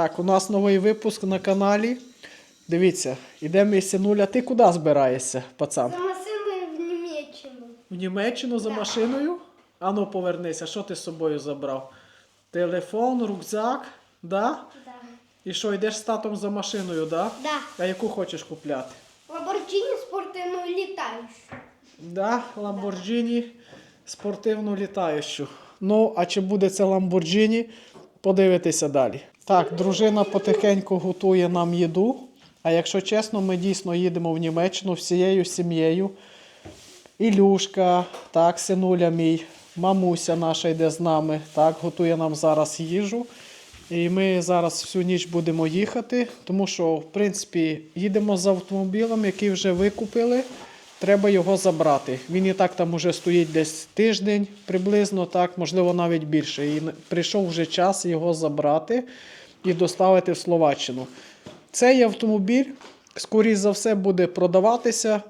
Так, у нас новий випуск на каналі. Дивіться, ідемо із синуля. Ти куди збираєшся, пацан? За машиною в Німеччину. В Німеччину за машиною? Ану, повернися, що ти з собою забрав? Телефон, рюкзак, да? Да. І що, йдеш з татом за машиною, да? Да. А яку хочеш купляти? Lamborghini спортивну літаючу. Да, Lamborghini спортивну літаючу. Ну, а чи буде це Lamborghini? Подивитися далі. Так, дружина потихеньку готує нам їду. А якщо чесно, ми дійсно їдемо в Німеччину всією сім'єю. Ілюшка, так, синуля мій, мамуся наша йде з нами, так, готує нам зараз їжу. І ми зараз всю ніч будемо їхати, тому що, в принципі, їдемо з автомобілем, який вже викупили. Треба його забрати. Він і так там уже стоїть десь тиждень приблизно, так, можливо, навіть більше. І прийшов вже час його забрати і доставити в Словаччину. Цей автомобіль, скоріш за все, буде продаватися.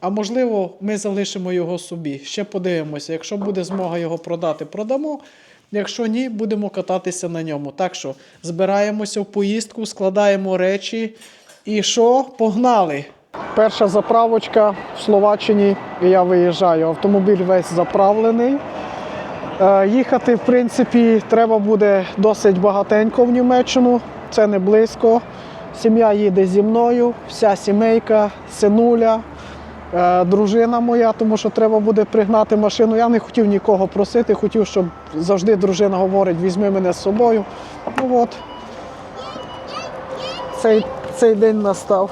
А можливо, ми залишимо його собі. Ще подивимося. Якщо буде змога його продати, продамо. Якщо ні, будемо кататися на ньому. Так що збираємося в поїздку, складаємо речі. І що? Погнали! Перша заправочка в Словаччині, я виїжджаю. Автомобіль весь заправлений. Е, Їхати, в принципі, треба буде досить багатенько в Німеччину. Це не близько. Сім'я їде зі мною, вся сімейка, синуля, е, дружина моя, тому що треба буде пригнати машину. Я не хотів нікого просити, хотів, щоб завжди дружина говорить, візьми мене з собою. Ну от, цей, цей день настав.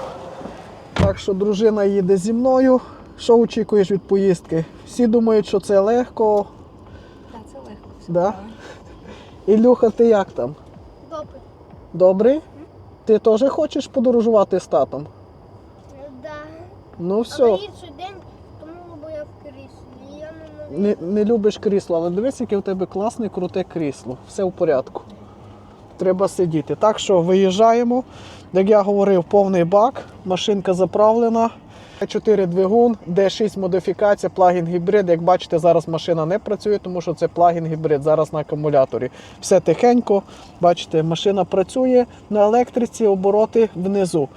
Так що дружина їде зі мною. Що очікуєш від поїздки? Всі думають, що це легко. Да? Ілюха, ти як там? Добре. Добрий? Ти теж хочеш подорожувати з татом? Да. Ну Але все, інший день, тому бо я в кріслі. Я не не, не любиш крісло, але дивись, яке в тебе класне, круте крісло. Все в порядку. Треба сидіти. Так що виїжджаємо. Як я говорив, повний бак, машинка заправлена. 4 двигун, D6 модифікація, плагін гібрид. Як бачите, зараз машина не працює, тому що це плагін гібрид, зараз на акумуляторі. Все тихенько. Бачите, машина працює на електриці, обороти внизу.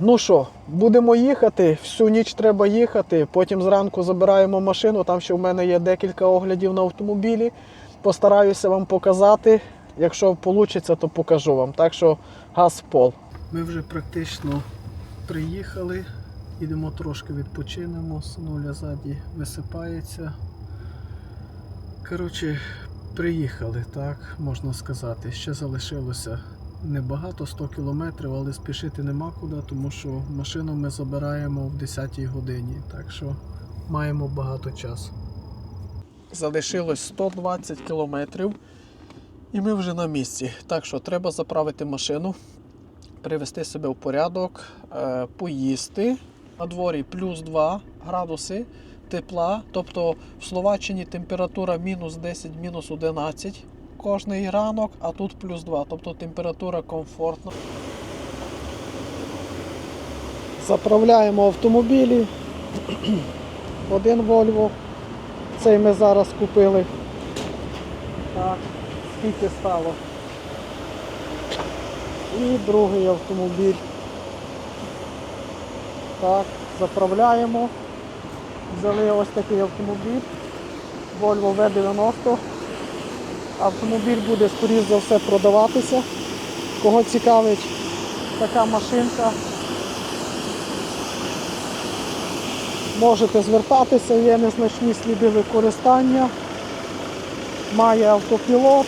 Ну що, будемо їхати. Всю ніч треба їхати. Потім зранку забираємо машину. Там ще в мене є декілька оглядів на автомобілі. Постараюся вам показати. Якщо вийде, то покажу вам. Так що газ в пол. Ми вже практично приїхали. Їдемо трошки відпочинемо. Синуля ззаді висипається. Коротше, приїхали, так можна сказати. Ще залишилося небагато 100 кілометрів, але спішити нема куди, тому що машину ми забираємо в 10 годині, так що маємо багато часу. Залишилось 120 кілометрів і ми вже на місці. Так що треба заправити машину, привести себе в порядок, е, поїсти. На дворі плюс 2 градуси тепла. Тобто в Словаччині температура мінус 10, мінус 11 кожний ранок, а тут плюс 2. Тобто температура комфортна. Заправляємо автомобілі. Один Volvo. Цей ми зараз купили. Так, скільки стало. І другий автомобіль. Так, заправляємо. Взяли ось такий автомобіль. Volvo V90. Автомобіль буде, скоріш за все, продаватися. Кого цікавить така машинка, можете звертатися, є незначні сліди використання. Має автопілот,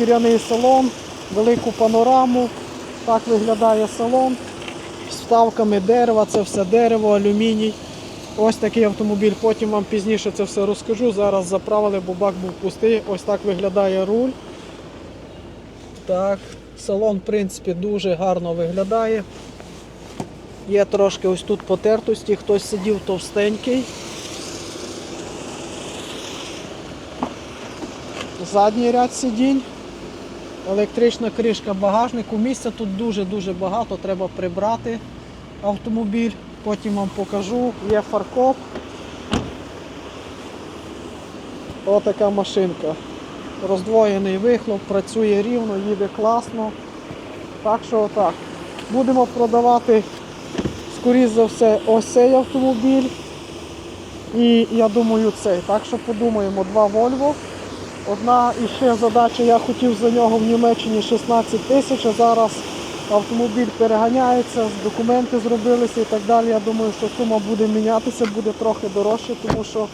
шкіряний салон, велику панораму. Так виглядає салон. З вставками дерева, це все дерево, алюміній. Ось такий автомобіль, потім вам пізніше це все розкажу. Зараз заправили, бо бак був пустий. Ось так виглядає руль. Так, салон, в принципі, дуже гарно виглядає. Є трошки ось тут потертості, хтось сидів товстенький. Задній ряд сидінь. Електрична кришка багажнику. Місця тут дуже-дуже багато, треба прибрати автомобіль. Потім вам покажу. Є фаркоп. Отака машинка. Роздвоєний вихлоп, працює рівно, їде класно. Так що так. Будемо продавати, скоріш за все, ось цей автомобіль. І я думаю цей. Так що подумаємо, два Volvo. Одна іще задача, я хотів за нього в Німеччині 16 тисяч, а зараз автомобіль переганяється, документи зробилися і так далі. Я думаю, що сума буде мінятися, буде трохи дорожче, тому що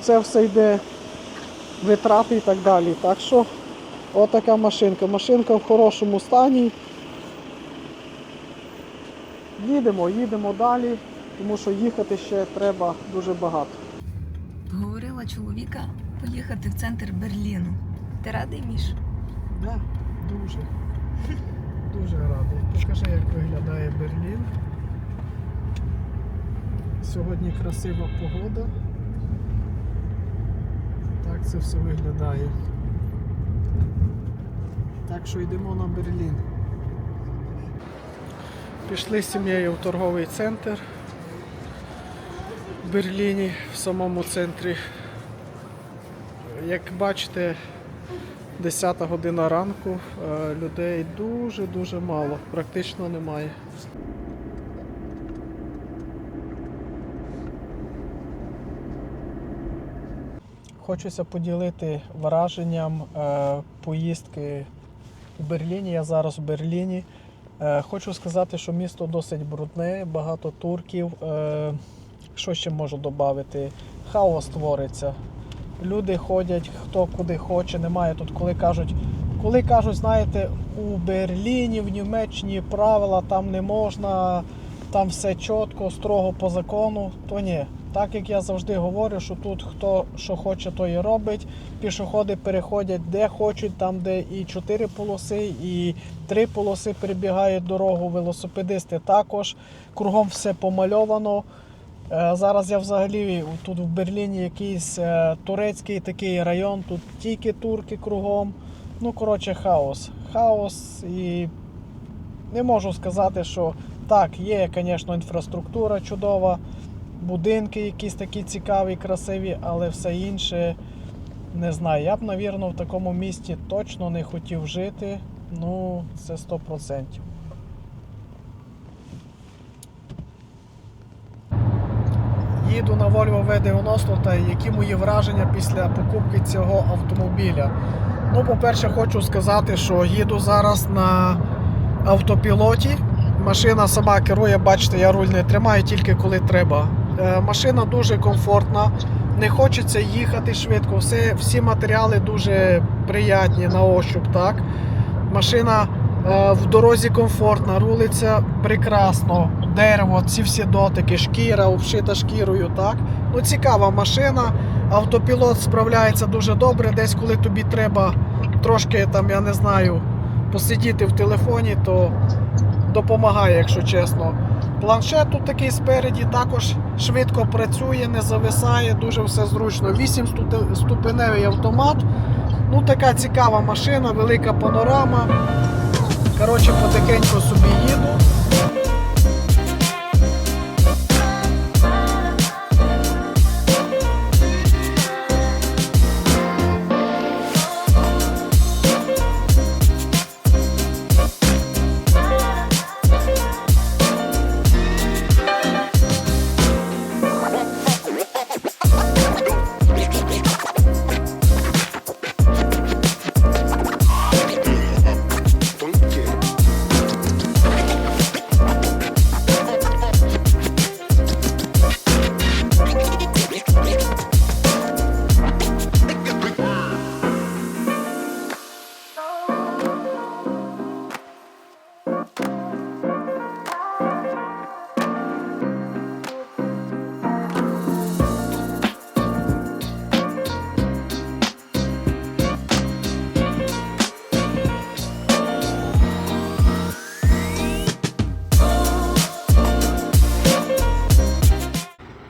це все йде витрати і так далі. Так що отака машинка. Машинка в хорошому стані. Їдемо, їдемо далі, тому що їхати ще треба дуже багато. Чоловіка поїхати в центр Берліну. Ти радий, Міш? Да, дуже. Дуже радий. Покажи, як виглядає Берлін. Сьогодні красива погода. Так це все виглядає. Так що йдемо на Берлін. Пішли з сім'єю в торговий центр в Берліні, в самому центрі. Як бачите, 10 година ранку, е, людей дуже-дуже мало, практично немає. Хочеться поділити враженням е, поїздки у Берліні. Я зараз у Берліні. Е, хочу сказати, що місто досить брудне, багато турків. Що ще можу додати? Хаос твориться. Люди ходять хто куди хоче, немає тут, коли кажуть, коли кажуть, знаєте, у Берліні, в Німеччині правила там не можна, там все чітко, строго по закону, то ні. Так як я завжди говорю, що тут хто що хоче, то і робить. Пішоходи переходять де хочуть, там, де і чотири полоси, і три полоси перебігають дорогу. Велосипедисти також. Кругом все помальовано. Е, Зараз я взагалі тут в Берліні якийсь е, турецький такий район, тут тільки турки кругом. Ну, коротше, хаос. Хаос і не можу сказати, що так, є, звісно, інфраструктура чудова, будинки якісь такі цікаві, красиві, але все інше не знаю. Я б, навірно, в такому місті точно не хотів жити. Ну, це 100%. Їду на Volvo V90 та які мої враження після покупки цього автомобіля. Ну, по-перше, хочу сказати, що їду зараз на автопілоті. Машина сама керує, бачите, я руль не тримаю тільки коли треба. Е, машина дуже комфортна, не хочеться їхати швидко. Все, всі матеріали дуже приятні на ощуп. Так? Машина е, в дорозі комфортна, рулиться прекрасно. Дерево, ці всі дотики, шкіра, обшита шкірою. Так? Ну, цікава машина. Автопілот справляється дуже добре. Десь коли тобі треба трошки там, я не знаю, посидіти в телефоні, то допомагає, якщо чесно. Планшет тут такий спереді також швидко працює, не зависає, дуже все зручно. 8 ступеневий автомат. Ну, така цікава машина, велика панорама. Коротше, потихеньку собі їду.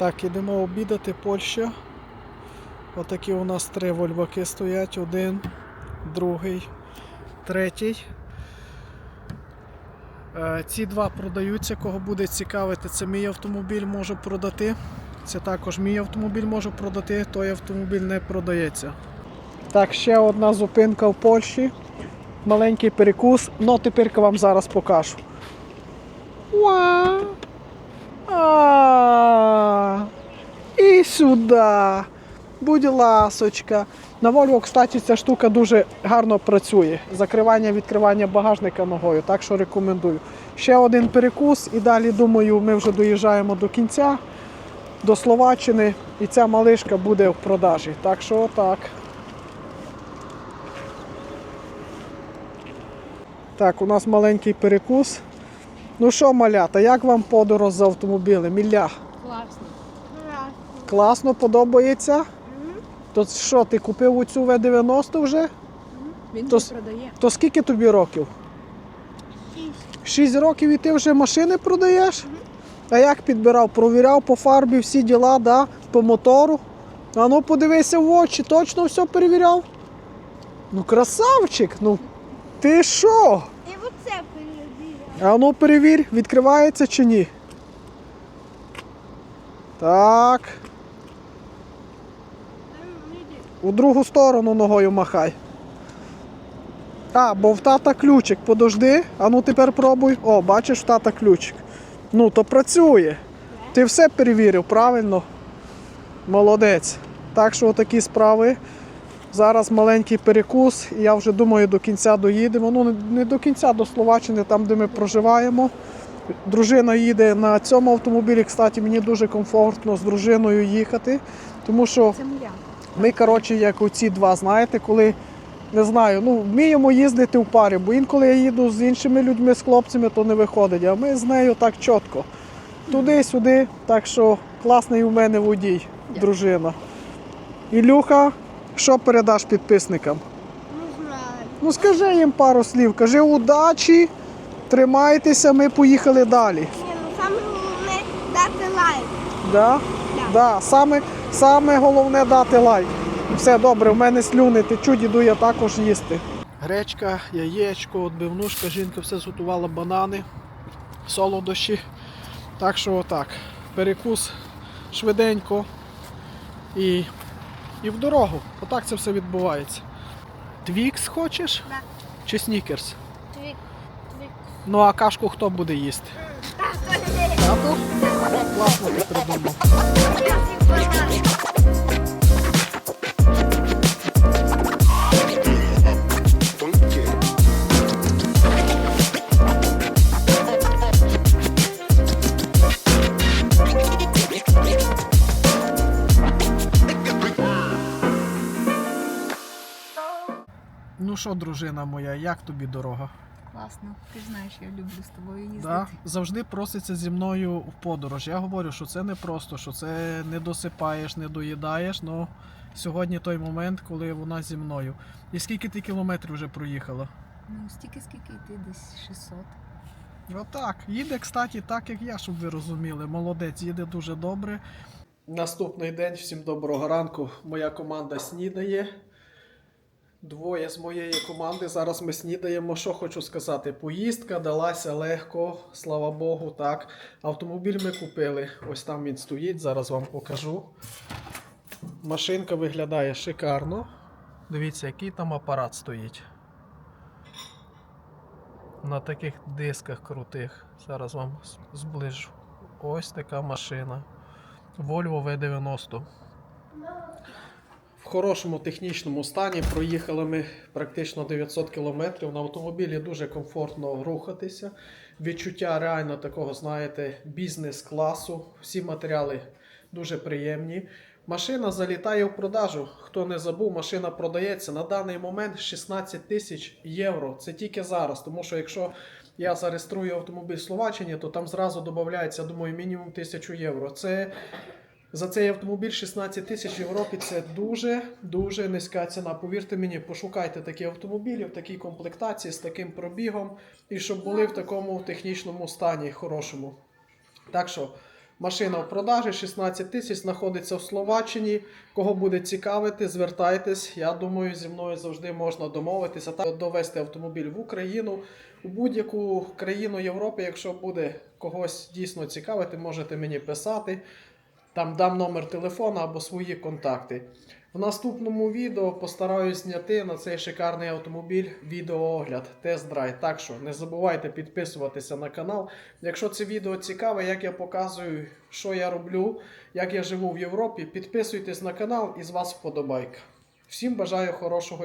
Так, ідемо обідати Польща. Отакі у нас три вольваки стоять. Один, другий, третій. Е, Ці два продаються, кого буде цікавити, це мій автомобіль можу продати. Це також мій автомобіль можу продати, той автомобіль не продається. Так, ще одна зупинка в Польщі. маленький перекус, ну тепер вам зараз покажу. Уа! А, І сюди. Будь ласочка. На Volvo, кстати, ця штука дуже гарно працює. Закривання, відкривання багажника ногою, так що рекомендую. Ще один перекус, і далі, думаю, ми вже доїжджаємо до кінця, до Словаччини, і ця малишка буде в продажі. Так що отак. Так, у нас маленький перекус. Ну що, малята, як вам подорож з автомобілем? Ілля, Класно. класно подобається? То що, ти купив оцю В90 вже? Він То продає. То скільки тобі років? Шість. 6 років і ти вже машини продаєш? А як підбирав? Провіряв по фарбі всі діла, да? по мотору. А ну подивися в очі, точно все перевіряв? Ну красавчик, ну ти що? А ну перевір, відкривається чи ні. Так. У другу сторону ногою махай. А, бо в тата ключик, подожди. А ну тепер пробуй. О, бачиш в тата ключик. Ну, то працює. Ти все перевірив, правильно? Молодець. Так що такі справи. Зараз маленький перекус, і я вже думаю, до кінця доїдемо. Ну, не- до кінця, до Словаччини, там, де ми проживаємо. Дружина їде на цьому автомобілі. Кстати, мені дуже комфортно з дружиною їхати, тому що ми, коротше, як оці два, знаєте, коли не знаю, ну вміємо їздити в парі, бо інколи я їду з іншими людьми, з хлопцями, то не виходить. А ми з нею так чітко. Туди-сюди. Так що класний у мене водій, дружина. Ілюха, що передаш підписникам? Не знаю. Ну скажи їм пару слів, кажи удачі, тримайтеся, ми поїхали далі. Ні, ну саме головне дати лайк. Да? Так. Да, саме, саме головне дати лайк. Все добре, в мене слюни течуть, іду я також їсти. Гречка, яєчко, отбивнушка, жінка все зготувала банани, солодощі. Так що отак. Перекус швиденько і, і в дорогу. Отак це все відбувається. Твікс хочеш? Да. Чи снікерс? Твікс. Твік. Ну а кашку хто буде їсти? Тато? О, класно ти придумав. Що, дружина моя, як тобі дорога? Класно. Ти ж знаєш, я люблю з тобою їздити. Да? Завжди проситься зі мною в подорож. Я говорю, що це не просто, що це не досипаєш, не доїдаєш. але сьогодні той момент, коли вона зі мною. І скільки ти кілометрів вже проїхала? Ну, стільки, скільки йти, десь 600. Отак. Їде, кстати, так як я, щоб ви розуміли. Молодець, їде дуже добре. Наступний день, всім доброго ранку. Моя команда снідає. Двоє з моєї команди. Зараз ми снідаємо. Що хочу сказати? Поїздка далася легко, слава Богу, так. Автомобіль ми купили. Ось там він стоїть, зараз вам покажу. Машинка виглядає шикарно. Дивіться, який там апарат стоїть. На таких дисках крутих. Зараз вам зближу. Ось така машина. Volvo V90. В хорошому технічному стані проїхали ми практично 900 км. На автомобілі дуже комфортно рухатися. Відчуття реально такого, знаєте, бізнес-класу. Всі матеріали дуже приємні. Машина залітає в продажу. Хто не забув, машина продається на даний момент 16 тисяч євро. Це тільки зараз. Тому що якщо я зареєструю автомобіль в Словаччині, то там зразу додається, думаю, мінімум 1000 євро. Це за цей автомобіль 16 тисяч в Європі це дуже дуже низька ціна. Повірте мені, пошукайте такі автомобілі в такій комплектації з таким пробігом і щоб були в такому технічному стані хорошому. Так що машина в продажі 16 тисяч знаходиться в Словаччині. Кого буде цікавити, звертайтесь. Я думаю, зі мною завжди можна домовитися та довести автомобіль в Україну. У будь-яку країну Європи, якщо буде когось дійсно цікавити, можете мені писати. Там дам номер телефона або свої контакти. В наступному відео постараюсь зняти на цей шикарний автомобіль відеоогляд, тест-драйв. Так що не забувайте підписуватися на канал. Якщо це відео цікаве, як я показую, що я роблю, як я живу в Європі, підписуйтесь на канал і з вас вподобайка. Всім бажаю хорошого дня.